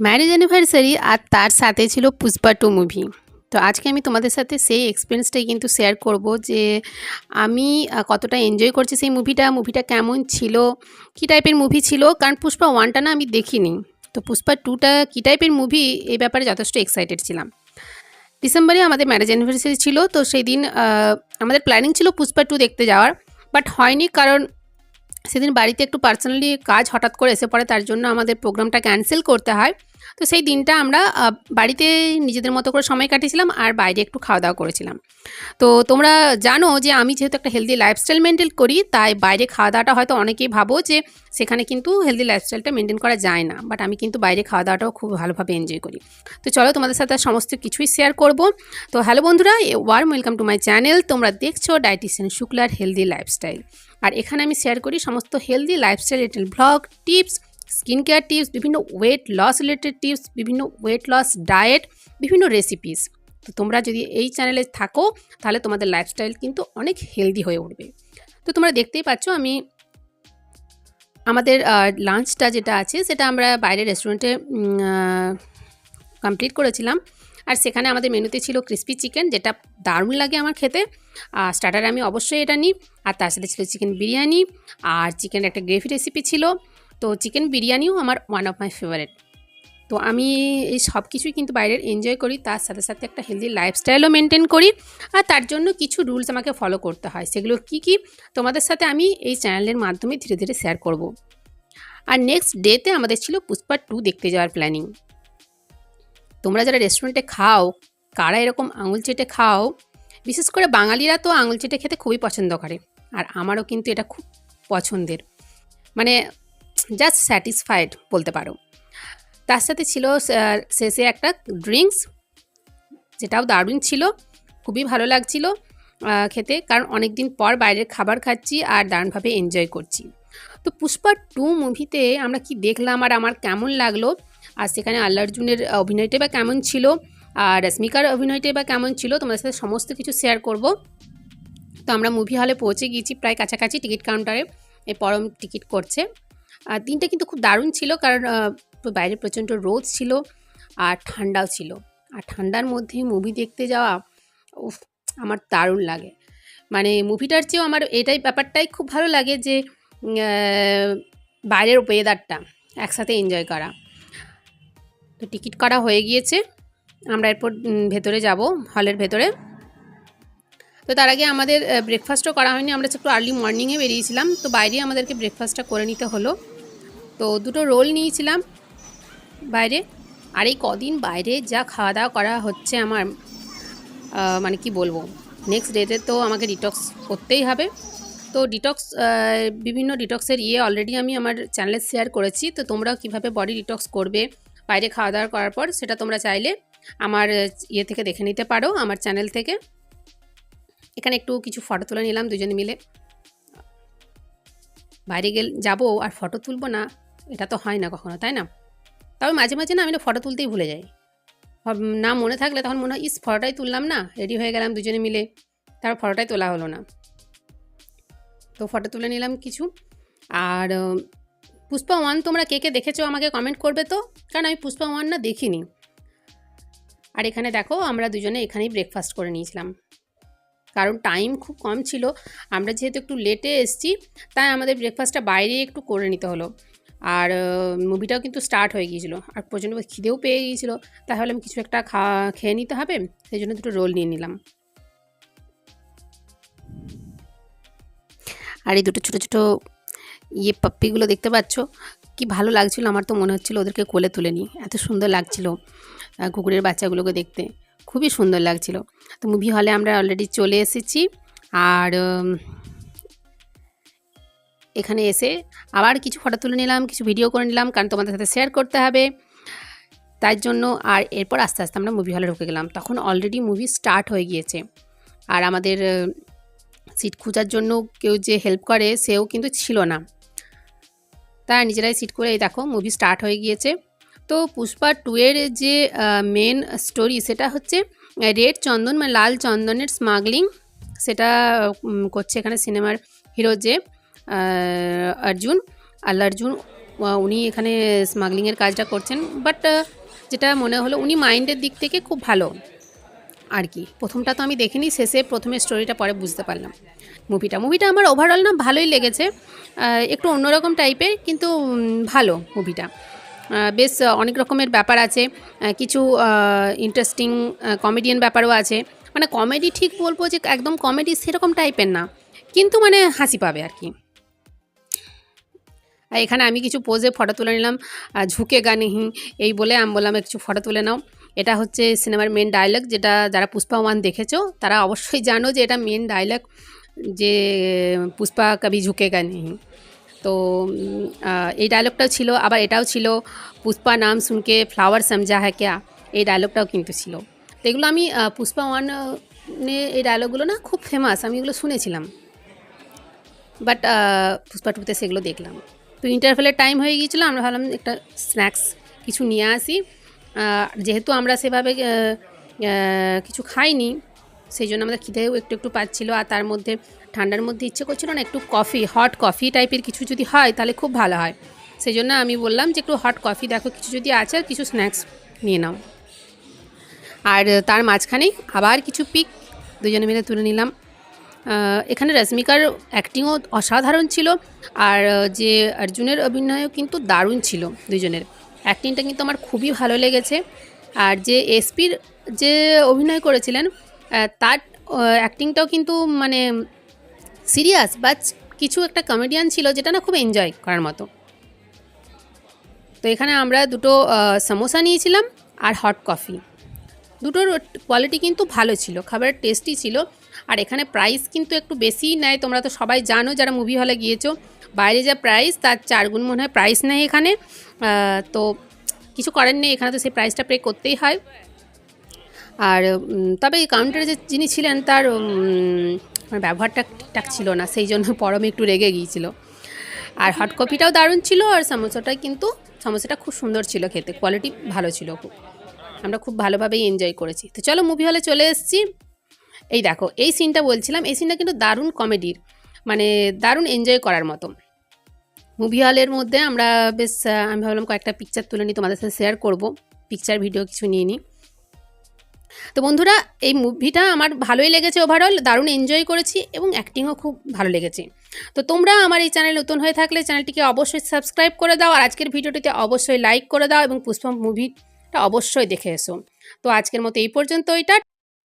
Marriage anniversary আর তার সাথে ছিল পুষ্পা টু মুভি তো আজকে আমি তোমাদের সাথে সেই এক্সপিরিয়েন্সটাই কিন্তু শেয়ার করব যে আমি কতটা এনজয় করছি সেই মুভিটা মুভিটা কেমন ছিল, কী টাইপের মুভি ছিল, কারণ পুষ্পা ওয়ানটা না আমি দেখিনি। তো পুষ্পা টুটা কী টাইপের মুভি এই ব্যাপারে যথেষ্ট এক্সাইটেড ছিলাম। ডিসেম্বরে আমাদের ম্যারেজ অ্যানিভার্সারি ছিল, তো সেই দিন আমাদের প্ল্যানিং ছিল পুষ্পা টু দেখতে যাওয়ার বাট হয়নি কারণ সেদিন বাড়িতে একটু পার্সোনালি কাজ হঠাৎ করে এসে পড়ে, তার জন্য আমাদের প্রোগ্রামটা ক্যান্সেল করতে হয়। তো সেই দিনটা আমরা বাড়িতে নিজেদের মতো করে সময় কাটিয়েছিলাম আর বাইরে একটু খাওয়া দাওয়া করেছিলাম। তো তোমরা জানো যে আমি যেহেতু একটা হেলদি লাইফস্টাইল মেনটেন করি, তাই বাইরে খাওয়া দাওয়াটা হয়তো অনেকেই ভাবো যে সেখানে কিন্তু হেলদি লাইফস্টাইলটা মেনটেন করা যায় না বাট আমি কিন্তু বাইরে খাওয়া দাওয়াটাও খুব ভালোভাবে এনজয় করি। তো চলো তোমাদের সাথে সমস্ত কিছুই শেয়ার করব। তো হ্যালো বন্ধুরা warm welcome to my channel তোমরা দেখছ ডায়েটিশিয়ান শুক্লার হেলদি লাইফস্টাইল আর এখানে আমি শেয়ার করি সমস্ত healthy lifestyle related blog tips skin care tips বিভিন্ন ওয়েট লস রিলেটেড টিপস বিভিন্ন ওয়েট লস ডায়েট বিভিন্ন রেসিপিস তো তোমরা যদি এই চ্যানেলে থাকো, তাহলে তোমাদের লাইফস্টাইল কিন্তু অনেক হেলদি হয়ে উঠবে। তো তোমরা দেখতেই পাচ্ছ আমি আমাদের লাঞ্চটা যেটা আছে, সেটা আমরা বাইরের রেস্টুরেন্টে কমপ্লিট করেছিলাম। আর সেখানে আমাদের মেনুতে ছিল ক্রিস্পি চিকেন যেটা দারুণ লাগে আমার খেতে। আর স্টার্টারে আমি অবশ্যই এটা নিই। আর তার সাথে ছিল চিকেন বিরিয়ানি। আর চিকেন একটা গ্রেভি রেসিপি ছিল। তো চিকেন বিরিয়ানিও আমার ওয়ান অফ মাই ফেভারেট তো আমি এই সব কিছুই কিন্তু বাইরের এনজয় করি। তার সাথে সাথে একটা হেলদি লাইফস্টাইলও মেনটেন করি। আর তার জন্য কিছু রুলস আমাকে ফলো করতে হয়। সেগুলো কি কি? তোমাদের সাথে আমি এই চ্যানেলের মাধ্যমে ধীরে ধীরে শেয়ার করব। আর নেক্সট ডেতে আমাদের ছিল পুষ্পা টু দেখতে যাওয়ার প্ল্যানিং তোমরা যারা রেস্টুরেন্টে খাও, কারা এরকম আঙুল চেটে খাও, বিশেষ করে বাঙালিরা তো আঙুল চেটে খেতে খুবই পছন্দ করে, আর আমারও কিন্তু এটা খুব পছন্দের। মানে জাস্ট স্যাটিসফাইড বলতে পারো। তার সাথে ছিল শেষে একটা ড্রিঙ্কস যেটাও দারুণ ছিল, খুবই ভালো লাগছিল খেতে, কারণ অনেক দিন পর বাইরের খাবার খাচ্ছি আর দারুণভাবে এনজয় করছি। তো পুষ্পা টু মুভিতে আমরা কি দেখলাম আর আমার কেমন লাগল? আর সেখানে আল্লা অর্জুনের অভিনয়টা বা কেমন ছিল? আর রশ্মিকার অভিনয়টা বা কেমন ছিল? তোমাদের সাথে সমস্ত কিছু শেয়ার করব। তো আমরা মুভি হলে পৌঁছে গিয়েছি প্রায় কাছাকাছি টিকিট কাউন্টারে এই পরম টিকিট করছে। আর দিনটা কিন্তু খুব দারুণ ছিল কারণ বাইরে প্রচণ্ড রোদ ছিল আর ঠান্ডাও ছিল। আর ঠান্ডার মধ্যে মুভি দেখতে যাওয়া, উফ, আমার দারুণ লাগে। মানে মুভিটার চেয়েও আমার এটাই ব্যাপারটাই খুব ভালো লাগে যে বাইরের ওয়েদারটা একসাথে এনজয় করা। তো টিকিট করা হয়ে গিয়েছে। আমরা এরপর ভেতরে যাব, হলের ভেতরে। তো তার আগে আমাদের ব্রেকফাস্টও করা হয়নি, আমরা একটু আর্লি মর্নিংয়ে বেরিয়েছিলাম। তো বাইরে আমাদেরকে ব্রেকফাস্টটা করে নিতে হলো। তো দুটো রোল নিয়েছিলাম বাইরে। আর এই কদিন বাইরে যা খাওয়া দাওয়া করা হচ্ছে আমার মানে কি বলব নেক্সট ডেতে তো আমাকে ডিটক্স করতেই হবে। তো ডিটক্স বিভিন্ন ডিটক্সের ইয়ে অলরেডি আমি আমার চ্যানেলে শেয়ার করেছি। তো তোমরাও কীভাবে বডি ডিটক্স করবে বাইরে খাওয়া দাওয়া করার পর সেটা তোমরা চাইলে আমার ইয়ে থেকে দেখে নিতে পারো, আমার চ্যানেল থেকে। এখানে একটু কিছু ফটো তুলে নিলাম দুজনে মিলে। বাইরে গেল, যাব আর ফটো তুলবো না, এটা তো হয় না কখনো, তাই না? তবে মাঝে মাঝে না আমি না ফটো তুলতেই ভুলে যাই। না মনে থাকলে তখন মনে হয়, ইস ফটোটাই তুললাম না রেডি হয়ে গেলাম দুজনে মিলে। তারপর ফটোটাই তোলা হলো না। তো ফটো তুলে নিলাম কিছু। আর পুষ্পা ওয়ান তোমরা কে কে দেখেছ আমাকে কমেন্ট করবে তো? কারণ আমি পুষ্পা ওয়ান না দেখিনি। আর এখানে দেখো, আমরা দুজনে এখানেই ব্রেকফাস্ট করে নিয়েছিলাম। কারণ টাইম খুব কম ছিল। আমরা যেহেতু একটু লেটে এসেছি, তাই আমাদের ব্রেকফাস্টটা বাইরে একটু করে নিতে হলো। আর মুভিটাও কিন্তু স্টার্ট হয়ে গিয়েছিল। আর প্রচণ্ড খিদেও পেয়ে গিয়েছিল। তাহলে আমি কিছু একটা খা, খেয়ে নিতে হবে। সেই জন্য দুটো রোল নিয়ে নিলাম। আর এই দুটো ছোটো ছোটো ইয়ে পাপ্পিগুলো দেখতে পাচ্ছ? কি ভালো লাগছিল আমার তো মনে হচ্ছিল ওদেরকে কোলে তুলে এত সুন্দর লাগছিল কুকুরের বাচ্চাগুলোকে দেখতে। খুবই সুন্দর লাগছিল। তো মুভি হলে আমরা অলরেডি চলে এসেছি। আর এখানে এসে আবার কিছু ফটো তুলে নিলাম, কিছু ভিডিও করে নিলাম, কারণ তোমাদের সাথে শেয়ার করতে হবে। তাই জন্য, আর এরপর আস্তে আস্তে আমরা মুভি হলে ঢুকে গেলাম। তখন অলরেডি মুভি স্টার্ট হয়ে গিয়েছে। আর আমাদের সিট খোঁজার জন্য কেউ যে হেল্প করে, সেও কিন্তু ছিল না। তাই নিজেরাই সিট করে, এই দেখো মুভি স্টার্ট হয়ে গিয়েছে। তো পুষ্পা টু এর যে মেন স্টোরি সেটা হচ্ছে রেড চন্দন মানে লাল চন্দনের স্মাগলিং সেটা করছে এখানে সিনেমার হিরো যে অর্জুন। আল্লা অর্জুন উনি এখানে স্মাগলিংয়ের কাজটা করছেন। বাট যেটা মনে হলো, উনি মাইন্ডের দিক থেকে খুব ভালো। আর কি। প্রথমটা তো আমি দেখিনি, শেষে প্রথমে স্টোরিটা পরে বুঝতে পারলাম। মুভিটা মুভিটা আমার ওভারঅল না ভালোই লেগেছে। একটু অন্যরকম টাইপের কিন্তু ভালো মুভিটা বেশ অনেক রকমের ব্যাপার আছে। কিছু ইন্টারেস্টিং কমেডিয়ান ব্যাপারও আছে। মানে কমেডি ঠিক বলব যে একদম কমেডি সেরকম টাইপের না। কিন্তু মানে হাসি পাবে আর কি। এখানে আমি কিছু পোজে ফটো তুলে নিলাম। ঝুঁকে গানেহি এই বলে, আমি বললাম কিছু ফটো তুলে নাও। এটা হচ্ছে সিনেমার মেন ডায়লগ যেটা যারা পুষ্পা ওয়ান দেখেছ, তারা অবশ্যই জানো যে এটা মেন ডায়লগ যে পুষ্পা কবি ঝুঁকে গানেহি তো এই ডায়লগটাও ছিল, আবার এটাও ছিল, পুষ্পা নাম শুনকে ফ্লাওয়ার সমঝা হ্যাঁ ক্যা? এই ডায়লগটাও কিন্তু ছিল। তো এগুলো আমি পুষ্পা ওয়ানে এই ডায়লগগুলো না খুব ফেমাস আমি এগুলো শুনেছিলাম। বাট পুষ্পা টুতে সেগুলো দেখলাম। তো ইন্টারভেলের টাইম হয়ে গিয়েছিল, আমরা ভাবলাম একটা স্ন্যাক্স কিছু নিয়ে আসি। যেহেতু আমরা সেভাবে কিছু খাইনি, সেই জন্য আমাদের খিদেও একটু একটু পাচ্ছিলো আর তার মধ্যে ঠান্ডার মধ্যে ইচ্ছে করছিল না একটু কফি হট কফি টাইপের কিছু যদি হয় তাহলে খুব ভালো হয়। সেই জন্য আমি বললাম যে একটু হট কফি দেখো, কিছু যদি আছে আর কিছু স্ন্যাক্স নিয়ে নাও। আর তার মাঝখানেই আবার কিছু পিক দুজনে মিলে তুলে নিলাম। এখানে রশ্মিকার অ্যাক্টিংও অসাধারণ ছিল আর যে অর্জুনের অভিনয়ও কিন্তু দারুণ ছিল দুজনের। অ্যাক্টিংটা কিন্তু আমার খুবই ভালো লেগেছে। আর যে এসপির যে অভিনয় করেছিলেন তার অ্যাক্টিংটাও কিন্তু মানে সিরিয়াস বা কিছু একটা কমেডিয়ান ছিল যেটা না খুব এনজয় করার মতো। তো এখানে আমরা দুটো সমোসা নিয়েছিলাম আর হট কফি। দুটোর কোয়ালিটি কিন্তু ভালো ছিল, খাবারের টেস্টি ছিল। আর এখানে প্রাইস কিন্তু একটু বেশিই নেয়, তোমরা তো সবাই জানো যারা মুভি হলে গিয়েছো। বাইরে যা প্রাইস তার চারগুণ মনে হয় প্রাইস নেয় এখানে। তো কিছু করার নেই, এখানে তো সেই প্রাইসটা পে করতেই হয়। আর তবে কাউন্টারে যে যিনি ছিলেন তার মানে ব্যবহারটা ঠিকঠাক ছিল না, সেই জন্য পরমে একটু রেগে গিয়েছিল। আর হট কপিটাও দারুণ ছিল, আর সমোসাটা কিন্তু সমোসাটা খুব সুন্দর ছিল খেতে কোয়ালিটি ভালো ছিল খুব। আমরা খুব ভালোভাবেই এনজয় করেছি। তো চলো মুভি হলে চলে এসেছি। এই দেখো, এই সিনটা বলছিলাম, এই সিনটা কিন্তু দারুণ কমেডির মানে দারুণ এনজয় করার মতো মুভি হলের মধ্যে আমরা বেশ আমি ভাবলাম কয়েকটা পিকচার তুলে নিই, তোমাদের সাথে শেয়ার করব। পিকচার ভিডিও কিছু নিয়ে নিই। তো বন্ধুরা, এই মুভিটা আমার ভালোই লেগেছে ওভারঅল দারুণ এনজয় করেছি এবং অ্যাক্টিংও খুব ভালো লেগেছে। তো তোমরা আমার এই চ্যানেল নতুন হয়ে থাকলে চ্যানেলটিকে অবশ্যই সাবস্ক্রাইব করে দাও আর আজকের ভিডিওটিতে অবশ্যই লাইক করে দাও এবং পুষ্পা মুভিটা অবশ্যই দেখে এসো। তো আজকের মতো এই পর্যন্ত এটা